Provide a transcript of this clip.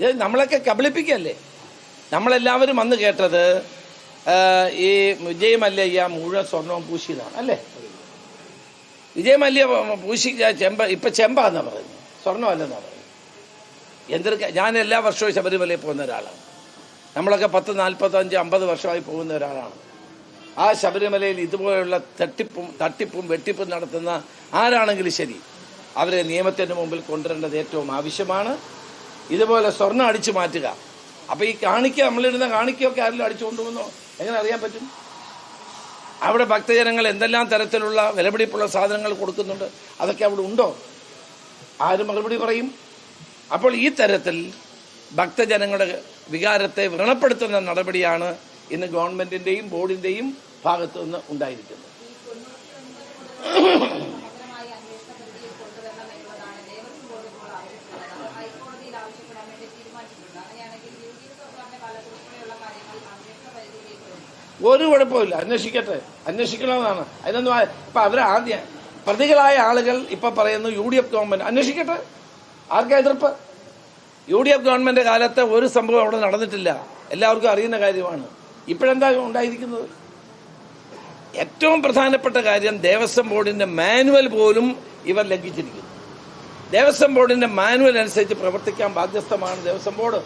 ഇത് നമ്മളൊക്കെ കബളിപ്പിക്കല്ലേ? നമ്മളെല്ലാവരും വന്ന് കേട്ടത് ഈ വിജയ് മല്യയ്യ മുഴുവൻ സ്വർണവും പൂശിയതാണ് അല്ലേ? വിജയ് പൂശി ചെമ്പ ഇപ്പൊ ചെമ്പാന്നാ പറയുന്നത്. സ്വർണമല്ലെന്നാ പറയുന്നത്. എന്തൊക്കെ ഞാൻ എല്ലാ വർഷവും ശബരിമലയിൽ പോകുന്ന ഒരാളാണ്. നമ്മളൊക്കെ പത്ത് നാൽപ്പത്തഞ്ച് അമ്പത് വർഷമായി പോകുന്ന ഒരാളാണ്. ആ ശബരിമലയിൽ ഇതുപോലെയുള്ള തട്ടിപ്പും തട്ടിപ്പും വെട്ടിപ്പും നടത്തുന്ന ആരാണെങ്കിലും ശരി അവരെ നിയമത്തിന് മുമ്പിൽ കൊണ്ടുവരേണ്ടത് ഏറ്റവും ആവശ്യമാണ്. ഇതുപോലെ സ്വർണം അടിച്ചു മാറ്റുക. അപ്പൊ ഈ കാണിക്ക നമ്മളിടുന്ന കാണിക്കൊക്കെ ആരെങ്കിലും അടിച്ചു കൊണ്ടുപോകുന്നോ എങ്ങനെ അറിയാൻ പറ്റും? അവിടെ ഭക്തജനങ്ങൾ എന്തെല്ലാം തരത്തിലുള്ള വിലപിടിപ്പുള്ള സാധനങ്ങൾ കൊടുക്കുന്നുണ്ട്? അതൊക്കെ അവിടെ ഉണ്ടോ? ആര് മറുപടി പറയും. അപ്പോൾ ഈ തരത്തിൽ ഭക്തജനങ്ങളുടെ വികാരത്തെ വ്രണപ്പെടുത്തുന്ന നടപടിയാണ് ഇന്ന് ഗവൺമെന്റിന്റെയും ബോർഡിന്റെയും ഭാഗത്തുനിന്ന് ഉണ്ടായിരിക്കുന്നത്. കാര്യങ്ങൾ ഒരു കുഴപ്പമില്ല അന്വേഷിക്കട്ടെ. അന്വേഷിക്കണമെന്നാണ്. അതിനൊന്നും ഇപ്പൊ അവർ ആദ്യം പ്രതികളായ ആളുകൾ ഇപ്പൊ പറയുന്നു യു ഡി എഫ് ഗവൺമെന്റ് അന്വേഷിക്കട്ടെ. ആർക്കാ എതിർപ്പ്? യു ഡി എഫ് ഗവൺമെന്റ് കാലത്ത് ഒരു സംഭവം അവിടെ നടന്നിട്ടില്ല. എല്ലാവർക്കും അറിയുന്ന കാര്യമാണ്. ഇപ്പോഴെന്താ ഉണ്ടായിരിക്കുന്നത്? ഏറ്റവും പ്രധാനപ്പെട്ട കാര്യം ദേവസ്വം ബോർഡിന്റെ മാനുവൽ പോലും ഇവർ ലംഘിച്ചിരിക്കുന്നു. ദേവസ്വം ബോർഡിന്റെ മാനുവൽ അനുസരിച്ച് പ്രവർത്തിക്കാൻ ബാധ്യസ്ഥമാണ് ദേവസ്വം ബോർഡ്.